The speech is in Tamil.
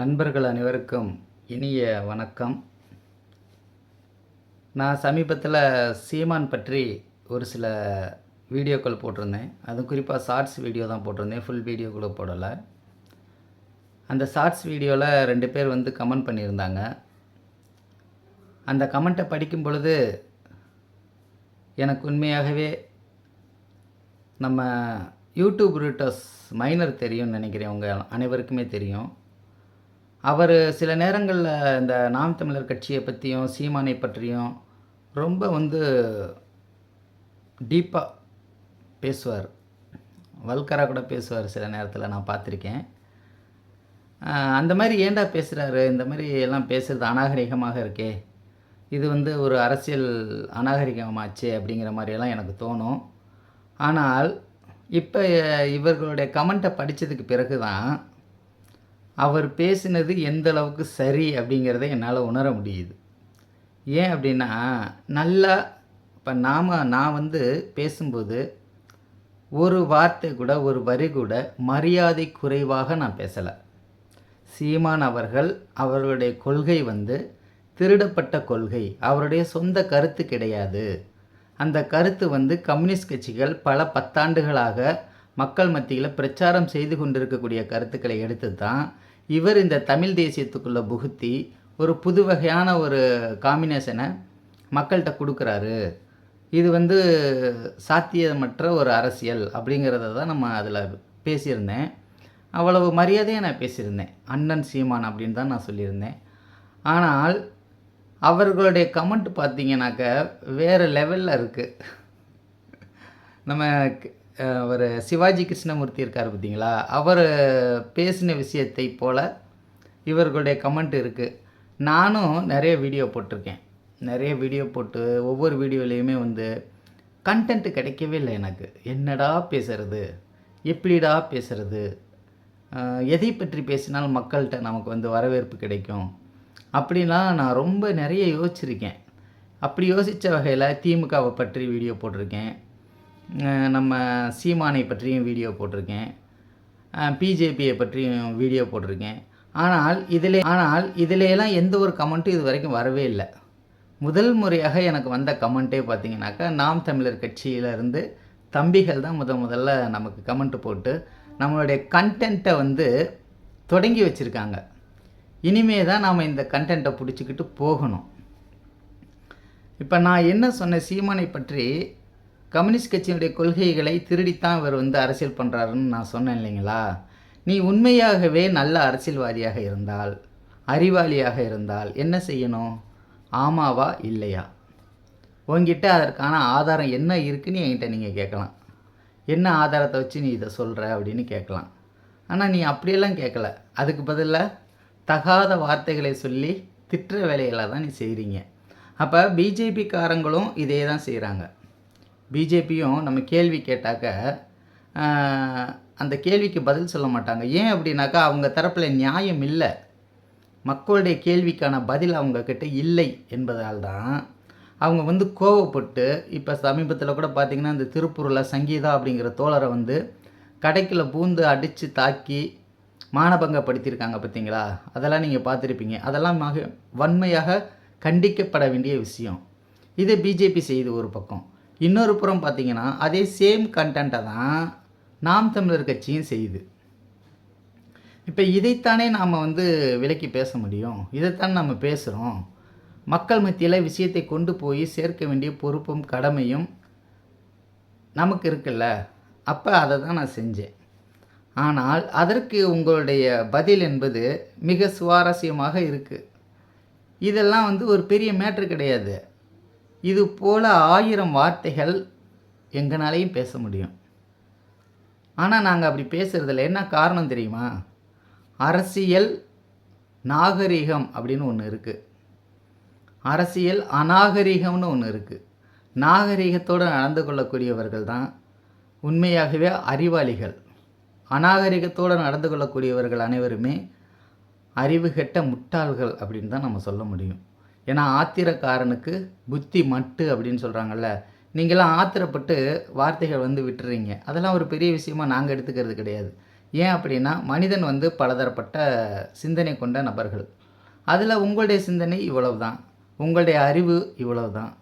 நண்பர்கள் அனைவருக்கும் இனிய வணக்கம். நான் சமீபத்தில் சீமான் பற்றி ஒரு சில வீடியோக்கள் போட்டிருந்தேன். அதுவும் குறிப்பாக ஷார்ட்ஸ் வீடியோ தான் போட்டிருந்தேன். ஃபுல் வீடியோ கூட போடலை. அந்த ஷார்ட்ஸ் வீடியோவில் ரெண்டு பேர் வந்து கமெண்ட் பண்ணியிருந்தாங்க. அந்த கமெண்ட்டை படிக்கும் பொழுது எனக்கு உண்மையாகவே நம்ம யூடியூப் ரூட்டர்ஸ் மைனர் தெரியும்னு நினைக்கிறேன். உங்கள் அனைவருக்குமே தெரியும். அவர் சில நேரங்களில் இந்த நாம் தமிழர் கட்சியை பற்றியும் சீமானை பற்றியும் ரொம்ப வந்து டீப்பாக பேசுவார். வல்கராக கூட பேசுவார் சில நேரத்தில் நான் பார்த்துருக்கேன். அந்த மாதிரி ஏன்டா பேசுகிறாரு இந்த மாதிரி எல்லாம் பேசுகிறது அநாகரிகமாக இருக்கே. இது வந்து ஒரு அரசியல் அநாகரிகமாச்சு அப்படிங்கிற மாதிரியெல்லாம் எனக்கு தோணும். ஆனால் இப்போ இவர்களுடைய கமெண்ட்டை படித்ததுக்கு பிறகு தான் அவர் பேசினது எந்த அளவுக்கு சரி அப்படிங்கிறத என்னால் உணர முடியுது. ஏன் அப்படின்னா நல்லா இப்போ நாம் நான் வந்து பேசும்போது ஒரு வார்த்தை கூட ஒரு வரி கூட மரியாதை குறைவாக நான் பேசலை. சீமான் அவர்கள் அவர்களுடைய கொள்கை வந்து திருடப்பட்ட கொள்கை. அவருடைய சொந்த கருத்து கிடையாது. அந்த கருத்து வந்து கம்யூனிஸ்ட் கட்சிகள் பல பத்தாண்டுகளாக மக்கள் மத்தியில் பிரச்சாரம் செய்து கொண்டிருக்கக்கூடிய கருத்துக்களை எடுத்து தான் இவர் இந்த தமிழ் தேசியத்துக்குள்ளே புகுத்தி ஒரு புது வகையான ஒரு காம்பினேஷனை மக்கள்கிட்ட கொடுக்குறாரு. இது வந்து சாத்தியமற்ற ஒரு அரசியல் அப்படிங்கிறத தான் நம்ம அதில் பேசியிருந்தேன். அவ்வளவு மரியாதையாக நான் பேசியிருந்தேன். அண்ணன் சீமான் அப்படின்னு தான் நான் சொல்லியிருந்தேன். ஆனால் அவர்களுடைய கமெண்ட் பார்த்தீங்கன்னாக்க வேறு லெவலில் இருக்குது நம்ம அவர் சிவாஜி கிருஷ்ணமூர்த்தி இருக்கார் பார்த்தீங்களா? அவர் பேசின விஷயத்தை போல் இவர்களுடைய கமெண்ட் இருக்குது நானும் நிறைய வீடியோ போட்டிருக்கேன். நிறைய வீடியோ போட்டு ஒவ்வொரு வீடியோலேயுமே வந்து கண்டென்ட் கிடைக்கவே இல்லை எனக்கு. என்னடா பேசுகிறது எப்படிடா பேசுகிறது எதை பற்றி பேசினால் மக்கள்கிட்ட நமக்கு வந்து வரவேற்பு கிடைக்கும்? அப்படின்லாம் நான் ரொம்ப நிறைய யோசிச்சிருக்கேன். அப்படி யோசித்த வகையில் திமுகவை பற்றி வீடியோ போட்டிருக்கேன். நம்ம சீமானை பற்றியும் வீடியோ போட்டிருக்கேன். பிஜேபியை பற்றியும் வீடியோ போட்டிருக்கேன். ஆனால் இதில் ஆனால் இதிலெல்லாம் எந்த ஒரு கமெண்ட்டும் இது வரைக்கும் வரவே இல்லை. முதல் முறையாக எனக்கு வந்த கமெண்ட்டே பார்த்தீங்கன்னாக்கா நாம் தமிழர் கட்சியிலேருந்து தம்பிகள் தான் முத முதல்ல நமக்கு கமெண்ட் போட்டு நம்மளுடைய கண்டென்ட்டை வந்து தொடங்கி வச்சுருக்காங்க. இனிமே தான் நாம் இந்த கண்டென்ட்டை பிடிச்சிக்கிட்டு போகணும். இப்போ நான் என்ன சொன்னேன் சீமானை பற்றி கம்யூனிஸ்ட் கட்சியினுடைய கொள்கைகளை திருடித்தான் இவர் வந்து அரசியல் பண்ணுறாருன்னு நான் சொன்னேன் இல்லைங்களா? நீ உண்மையாகவே நல்ல அரசியல்வாதியாக இருந்தால் அறிவாளியாக இருந்தால் என்ன செய்யணும்? ஆமாவா இல்லையா? உங்ககிட்ட அதற்கான ஆதாரம் என்ன இருக்குன்னு என்கிட்ட நீங்கள் கேட்கலாம். என்ன ஆதாரத்தை வச்சு நீ இதை சொல்கிற அப்படின்னு கேட்கலாம். ஆனால் நீ அப்படியெல்லாம் கேட்கல. அதுக்கு பதிலாக தகாத வார்த்தைகளை சொல்லி திட்டுற வேலைகளை தான் நீ செய்கிறீங்க அப்போ பிஜேபிக்காரங்களும் இதே தான் செய்கிறாங்க பிஜேபியும் நம்ம கேள்வி கேட்டாக்க அந்த கேள்விக்கு பதில் சொல்ல மாட்டாங்க. ஏன் அப்படின்னாக்கா அவங்க தரப்பில் நியாயம் இல்லை. மக்களுடைய கேள்விக்கான பதில் அவங்கக்கிட்ட இல்லை என்பதால் தான் அவங்க வந்து கோவப்பட்டு இப்போ சமீபத்தில் கூட பார்த்திங்கன்னா இந்த திருப்பூரில் சங்கீதா அப்படிங்கிற தோழரை வந்து கடைக்குள்ள பூந்து அடித்து தாக்கி மானபங்கப்படுத்தியிருக்காங்க பார்த்தீங்களா அதெல்லாம் நீங்கள் பார்த்துருப்பீங்க அதெல்லாம் மக வன்மையாக கண்டிக்கப்பட வேண்டிய விஷயம். இதை பிஜேபி செய்து ஒரு பக்கம். இன்னொரு புறம் பார்த்திங்கன்னா அதே சேம் கண்டென்ட்டை தான் நாம் தமிழர் கட்சியும் செய்யுது. இப்போ இதைத்தானே நாம் வந்து விலக்கி பேச முடியும்? இதைத்தான் நம்ம பேசுகிறோம் மக்கள் மத்தியில் விஷயத்தை கொண்டு போய் சேர்க்க வேண்டிய பொறுப்பும் கடமையும் நமக்கு இருக்குல்ல? அப்போ அதை தான் நான் செஞ்சேன். ஆனால் அதற்கு உங்களுடைய பதில் என்பது மிக சுவாரஸ்யமாக இருக்குது இதெல்லாம் வந்து ஒரு பெரிய மேட்ரு கிடையாது. இது போல் ஆயிரம் வார்த்தைகள் எங்கனாலையும் பேச முடியும். ஆனால் நாங்கள் அப்படி பேசுகிறதில்ல என்ன காரணம் தெரியுமா? அரசியல் நாகரிகம் அப்படின்னு ஒன்று இருக்குது அரசியல் அநாகரிகம்னு ஒன்று இருக்குது நாகரிகத்தோடு நடந்து கொள்ளக்கூடியவர்கள் தான் உண்மையாகவே அறிவாளிகள். அநாகரிகத்தோடு நடந்து கொள்ளக்கூடியவர்கள் அனைவருமே அறிவு கெட்ட முட்டாள்கள் அப்படின்னு தான் நம்ம சொல்ல முடியும். ஏன்னா ஆத்திரக்காரனுக்கு புத்தி மட்டு அப்படின்னு சொல்கிறாங்கல்ல நீங்களாம் ஆத்திரப்பட்டு வார்த்தைகள் வந்து விட்டுறீங்க. அதெல்லாம் ஒரு பெரிய விஷயமா நாங்கள் எடுத்துக்கிறது கிடையாது. ஏன் அப்படின்னா மனிதன் வந்து பலதரப்பட்ட சிந்தனை கொண்ட நபர்கள். அதில் உங்களுடைய சிந்தனை இவ்வளவு தான் உங்களுடைய அறிவு இவ்வளவு தான்